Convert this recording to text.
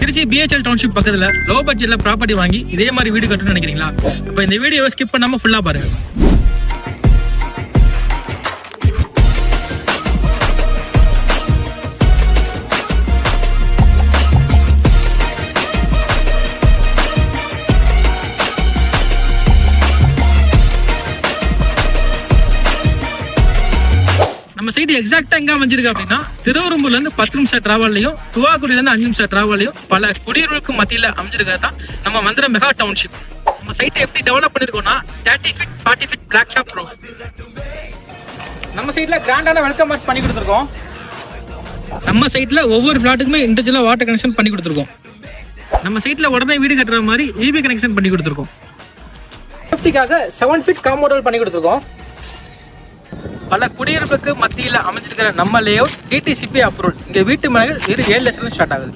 Trichy BHEL township பக்கத்துல low பட்ஜெட்ல property வாங்கி இதே மாதிரி வீடு கட்டணும்னு நினைக்கிறீங்களா? இப்போ இந்த வீடியோவை ஸ்கிப் பண்ணாம ஃபுல்லா பாருங்க. நம்ம சைடு எக்ஸாக்டா எங்க அமைஞ்சிருக்கு அப்படின்னா திருவரம்பூர்ல இருந்து பத்து நிமிஷம் டிராவல்லையும் துவாக்குடியில இருந்து அஞ்சு நிமிஷம் டிராவல்லையும் பல குடியிருப்புக்கு மத்தியில அமைஞ்சிருக்கிறது தான் நம்ம மந்திர மெகா டவுன்ஷிப் நம்ம சைட்டை எப்படி develop பண்ணிருக்கோம்னா thirty feet forty feet black top road நம்ம சைடுல கிராண்டான வெல்கம் மார்ச் பண்ணி கொடுத்துருக்கோம். நம்ம சைட்ல ஒவ்வொரு பிளாட்டுக்குமே இண்டிவிஜுவலா வாட்டர் கனெக்ஷன் பண்ணி கொடுத்துருக்கோம். நம்ம சைட்ல உடனே வீடு கட்டுற மாதிரி இபி கனெக்ஷன் பண்ணி கொடுத்துருக்கோம். சேஃப்டிக்காக செவன் ஃபீட் காம்பவுண்ட் பண்ணி கொடுத்துருக்கோம். பல குடியிருப்புக்கு மத்தியில் அமைஞ்சிருக்கிற நம்ம லேஅவுட் டிடிசிபி அப்ரூவல் இங்கே வீட்டு மனைகள் இரு ஏழு லட்சம் ஸ்டார்ட் ஆகுது.